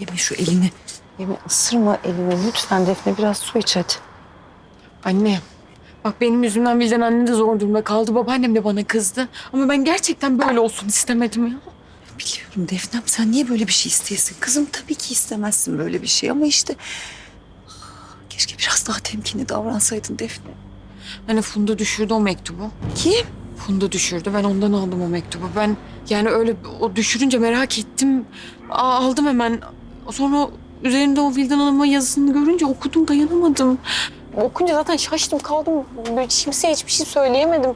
Yeme şu elini. Yeme ısırma elini lütfen Defne biraz su iç hadi. Anne. Bak benim yüzümden Vildan anne de zor durumda kaldı. Babaannem de bana kızdı. Ama ben gerçekten böyle olsun istemedim ya. Biliyorum Defnem sen niye böyle bir şey isteyesin? Kızım tabii ki istemezsin böyle bir şey ama işte... Keşke biraz daha temkinli davransaydın Defne. Hani Funda düşürdü o mektubu. Kim? Funda düşürdü. Ben ondan aldım o mektubu. Ben yani öyle o düşürünce merak ettim. Aa, aldım hemen. Sonra üzerinde o Vildan Hanım'ın yazısını görünce okudum dayanamadım. Okunca zaten şaştım kaldım. Böyle kimseye hiçbir şey söyleyemedim.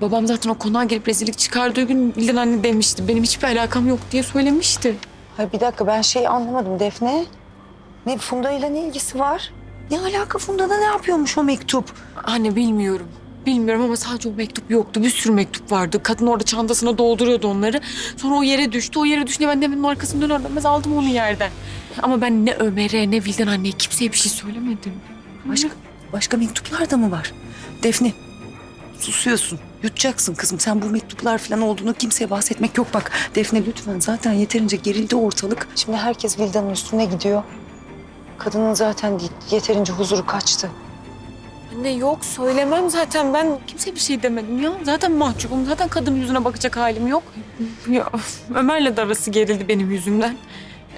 Babam zaten o konağa gelip rezillik çıkardığı gün Vildan anne demişti. Benim hiçbir alakam yok diye söylemişti. Hayır bir dakika ben şeyi anlamadım Defne. Ne Funda ile ne ilgisi var? Ne alaka Funda'da ne yapıyormuş o mektup? Anne bilmiyorum. Bilmiyorum ama sadece o mektup yoktu. Bir sürü mektup vardı. Kadın orada çantasına dolduruyordu onları. Sonra o yere düştü. O yere düşünce ben de evin arkasını döner dönmez aldım onu yerden. Ama ben ne Ömer'e ne Vildan anneye kimseye bir şey söylemedim. Başka, başka mektuplar da mı var? Defne susuyorsun. Yutacaksın kızım. Sen bu mektuplar falan olduğunu kimseye bahsetmek yok bak. Defne lütfen zaten yeterince gerildi ortalık. Şimdi herkes Vildan'ın üstüne gidiyor. Kadının zaten yeterince huzuru kaçtı. Anne yok söylemem zaten. Ben kimseye bir şey demedim ya. Zaten mahcubum. Zaten kadın yüzüne bakacak halim yok. Ya, Ömer'le de arası gerildi benim yüzümden.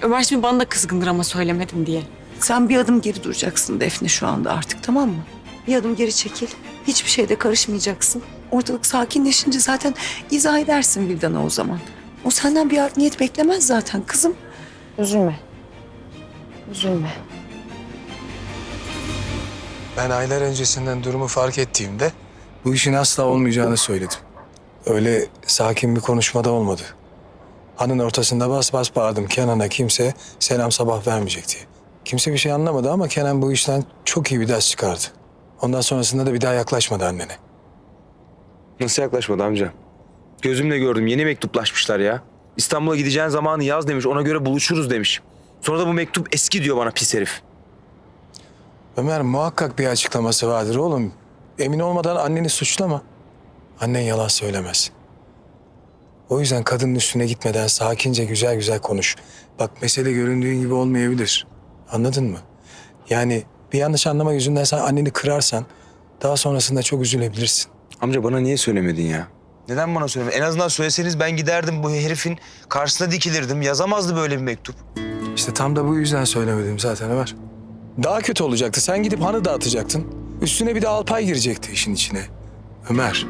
Ömer şimdi bana da kızgındır ama söylemedim diye. Sen bir adım geri duracaksın Defne şu anda artık tamam mı? Bir adım geri çekil. Hiçbir şeyde karışmayacaksın. Ortalık sakinleşince zaten izah edersin Vildan'a o zaman. O senden bir art niyet beklemez zaten kızım. Üzülme. Üzülme. Ben aylar öncesinden durumu fark ettiğimde bu işin asla olmayacağını söyledim. Öyle sakin bir konuşmada olmadı. Hanın ortasında bas bas bağırdım Kenan'a kimse selam sabah vermeyecek diye. Kimse bir şey anlamadı ama Kenan bu işten çok iyi bir ders çıkardı. Ondan sonrasında da bir daha yaklaşmadı annene. Nasıl yaklaşmadı amca? Gözümle gördüm yeni mektuplaşmışlar ya. İstanbul'a gideceğin zamanı yaz demiş ona göre buluşuruz demiş. Sonra da bu mektup eski diyor bana pis herif. Ömer muhakkak bir açıklaması vardır oğlum. Emin olmadan anneni suçlama. Annen yalan söylemez. O yüzden kadının üstüne gitmeden sakince güzel güzel konuş. Bak mesele göründüğün gibi olmayabilir. Anladın mı? Yani bir yanlış anlama yüzünden sen anneni kırarsan daha sonrasında çok üzülebilirsin. Amca bana niye söylemedin ya? Neden bana söylemedin? En azından söyleseniz ben giderdim bu herifin karşısına dikilirdim. Yazamazdı böyle bir mektup. İşte tam da bu yüzden söylemedim zaten Ömer. Daha kötü olacaktı. Sen gidip hanı dağıtacaktın. Üstüne bir de Alpay girecekti işin içine. Ömer,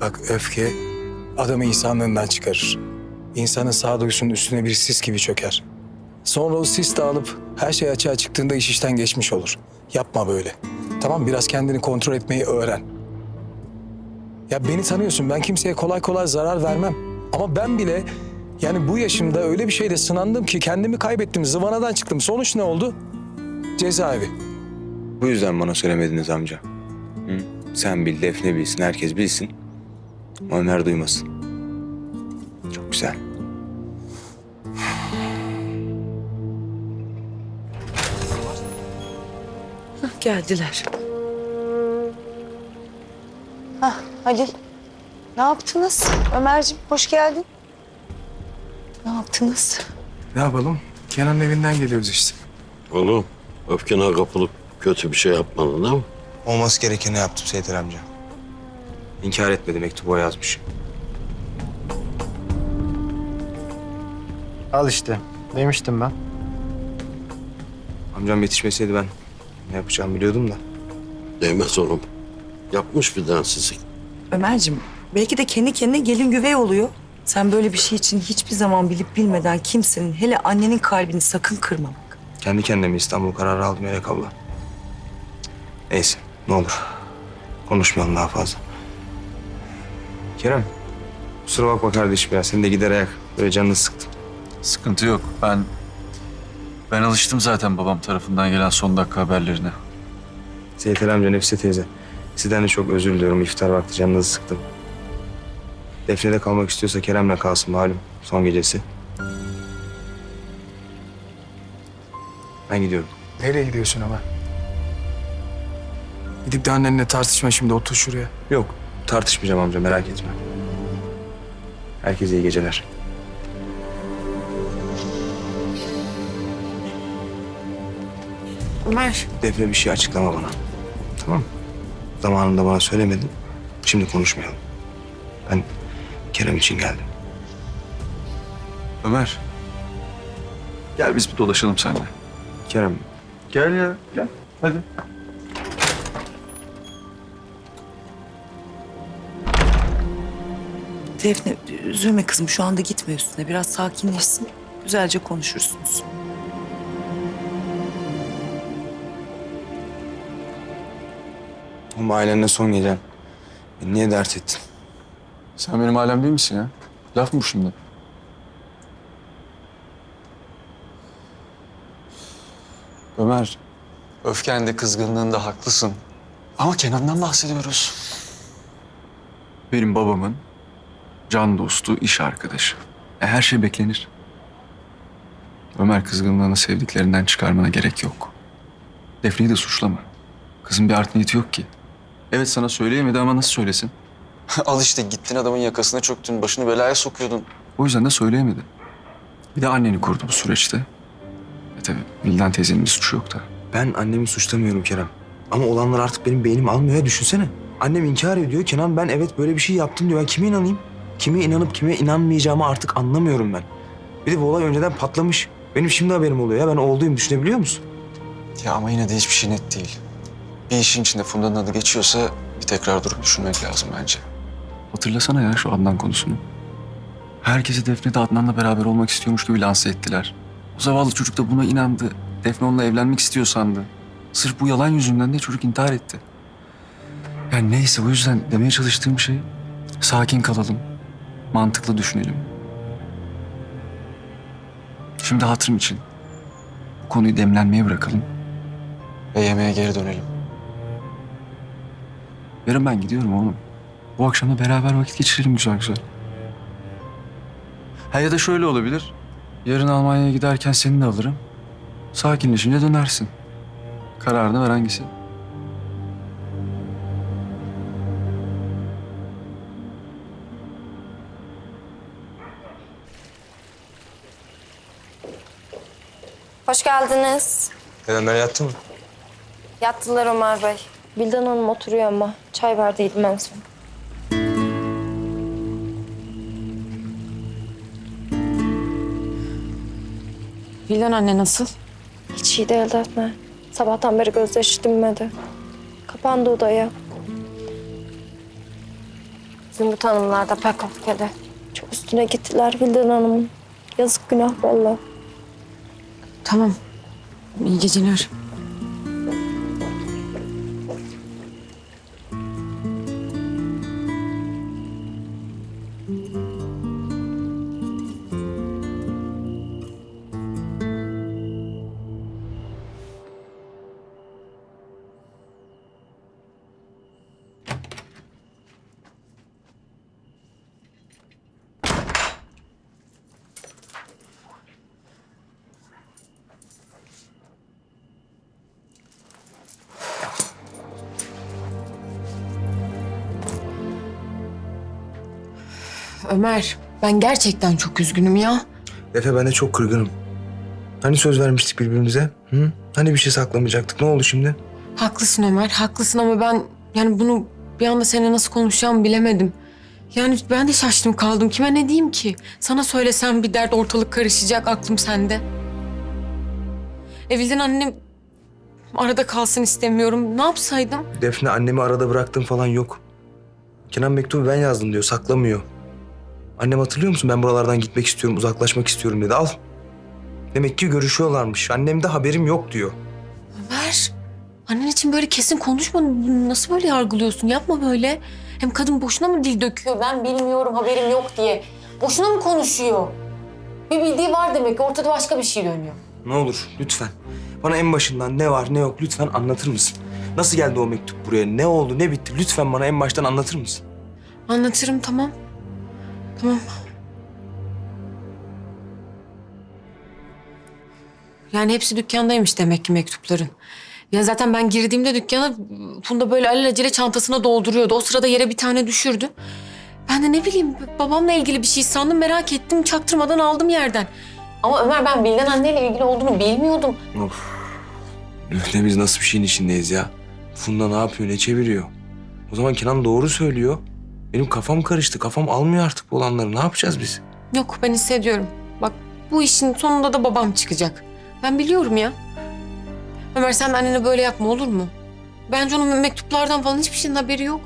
bak öfke adamı insanlığından çıkarır. İnsanın sağduyusunun üstüne bir sis gibi çöker. Sonra o sis dağılıp her şey açığa çıktığında iş işten geçmiş olur. Yapma böyle. Tamam biraz kendini kontrol etmeyi öğren. Ya beni tanıyorsun ben kimseye kolay kolay zarar vermem. Ama ben bile yani bu yaşımda öyle bir şeyle sınandım ki kendimi kaybettim. Zıvanadan çıktım. Sonuç ne oldu? Cezaevi. Bu yüzden bana söylemediniz amca. Hı? Sen bil, Defne bilsin, herkes bilsin. Ama Ömer duymasın. Çok güzel. Hah, geldiler. Hah Halil. Ne yaptınız? Ömerciğim hoş geldin. Ne yaptınız? Ne yapalım? Kenan'ın evinden geliyoruz işte. Oğlum öfkene kapılıp kötü bir şey yapmadın değil mi? Olması gerekeni yaptım Seyitler amca. İnkar etmedi mektubu o yazmış. Al işte. Demiştim ben. Amcam yetişmeseydi ben ne yapacağımı biliyordum da. Değmez oğlum. Yapmış bir densizlik. Ömerciğim belki de kendi kendine gelin güvey oluyor. Sen böyle bir şey için hiçbir zaman bilip bilmeden kimsenin hele annenin kalbini sakın kırmamak. Kendi kendime İstanbul kararı aldım Melek abla. Neyse ne olur. Konuşmayalım daha fazla. Kerem. Kusura bakma kardeşim ya. Seni de gider ayak. Böyle canını sıktım. Sıkıntı yok. Ben ben alıştım zaten babam tarafından gelen son dakika haberlerine. Seyit amca, Nefise teyze. Sizden de çok özür diliyorum. İftar vakti canınızı sıktım. Defne'de kalmak istiyorsa Kerem'le kalsın malum. Son gecesi. Ben gidiyorum. Nereye gidiyorsun ama? Gidip de annenle tartışma şimdi otur şuraya. Yok tartışmayacağım amca merak etme. Herkese iyi geceler. Ömer. Defne bir şey açıklama bana. Tamam mı? Zamanında bana söylemedin. Şimdi konuşmayalım. Ben Kerem için geldim. Ömer. Gel biz bir dolaşalım seninle. Kerem Gel ya gel. Hadi. Defne üzülme kızım şu anda gitme üstüne. Biraz sakinleşsin. Güzelce konuşursunuz. Ama ailenle son gecen. Beni niye dert ettin? Sen benim alem değil misin ya? Laf mı bu şimdi? Ömer, öfkende, kızgınlığında haklısın. Ama Kenan'dan bahsediyoruz. Benim babamın can dostu, iş arkadaşı. E, her şey beklenir. Ömer kızgınlığını sevdiklerinden çıkarmana gerek yok. Defne'yi de suçlama. Kızın bir art niyeti yok ki. Evet sana söyleyemedi ama nasıl söylesin? Al işte gittin adamın yakasına çöktün, başını belaya sokuyordun. O yüzden de söyleyemedi. Bir de anneni kurdu bu süreçte. E tabii Vildan teyzenin bir suçu yok da. Ben annemi suçlamıyorum Kerem. Ama olanlar artık benim beynim almıyor ya düşünsene. Annem inkar ediyor. Kenan ben evet böyle bir şey yaptım diyor. Ben kime inanayım? Kime inanıp kime inanmayacağımı artık anlamıyorum ben. Bir de bu olay önceden patlamış. Benim şimdi haberim oluyor ya. Ben olduğum düşünebiliyor musun? Ya ama yine de hiçbir şey net değil. Bir işin içinde Funda'nın adı geçiyorsa bir tekrar durup düşünmek lazım bence. Hatırlasana ya şu Adnan konusunu. Herkesi Defne de Adnan'la beraber olmak istiyormuş gibi lanse ettiler. O zavallı çocuk da buna inandı. Defne onunla evlenmek istiyor sandı. Sırf bu yalan yüzünden de çocuk intihar etti. Yani neyse o yüzden demeye çalıştığım şey sakin kalalım. Mantıklı düşünelim. Şimdi hatırım için bu konuyu demlenmeye bırakalım ve yemeğe geri dönelim. Yarın ben gidiyorum oğlum. Bu akşam da beraber vakit geçirelim güzel güzel. Ha ya da şöyle olabilir. Yarın Almanya'ya giderken seni de alırım. Sakinleşince dönersin. Kararını ver hangisi? Hoş geldiniz. Dedemler yattı mı? Yattılar Ömer Bey. Bildan Hanım oturuyor ama. Çay verdiydim en son. Vildan anne nasıl? Hiç iyi değil Defne. Sabahtan beri gözyaşı dinmedi. Kapandı odaya. Zümrüt Hanımlar da pek öfkeli. Çok üstüne gittiler Bildan Hanım'ın. Yazık günah vallahi. Tamam. İyi geceler. Ömer, ben gerçekten çok üzgünüm ya. Efe ben de çok kırgınım. Hani söz vermiştik birbirimize? Hı? Hani bir şey saklamayacaktık? Ne oldu şimdi? Haklısın Ömer, haklısın ama ben yani bunu bir anda seninle nasıl konuşacağımı bilemedim. Yani ben de şaştım kaldım. Kime ne diyeyim ki? Sana söylesem bir dert ortalık karışacak, aklım sende. Evilden annem arada kalsın istemiyorum. Ne yapsaydım? Defne annemi arada bıraktım falan yok. Kenan mektubu ben yazdım diyor. Saklamıyor. Annem hatırlıyor musun? Ben buralardan gitmek istiyorum, uzaklaşmak istiyorum dedi. Al. Demek ki görüşüyorlarmış. Annem de haberim yok diyor. Ömer, annen için böyle kesin konuşma. Nasıl böyle yargılıyorsun? Yapma böyle. Hem kadın boşuna mı dil döküyor? Ben bilmiyorum, haberim yok diye. Boşuna mı konuşuyor? Bir bildiği var demek ki. Ortada başka bir şey dönüyor. Ne olur lütfen. Bana en başından ne var ne yok lütfen anlatır mısın? Nasıl geldi o mektup buraya? Ne oldu ne bitti? Lütfen bana en baştan anlatır mısın? Anlatırım tamam. Tamam. Yani hepsi dükkandaymış demek ki mektupların. Ya zaten ben girdiğimde dükkana Funda böyle alelacele çantasına dolduruyordu. O sırada yere bir tane düşürdü. Ben de ne bileyim babamla ilgili bir şey sandım merak ettim. Çaktırmadan aldım yerden. Ama Ömer ben Bilden anneyle ilgili olduğunu bilmiyordum. Of. Ne biz nasıl bir şeyin içindeyiz ya? Funda ne yapıyor, ne çeviriyor? O zaman Kenan doğru söylüyor. Benim kafam karıştı. Kafam almıyor artık bu olanları. Ne yapacağız biz? Yok ben hissediyorum. Bak bu işin sonunda da babam çıkacak. Ben biliyorum ya. Ömer sen annene böyle yapma olur mu? Bence onun mektuplardan falan hiçbir şeyin haberi yok.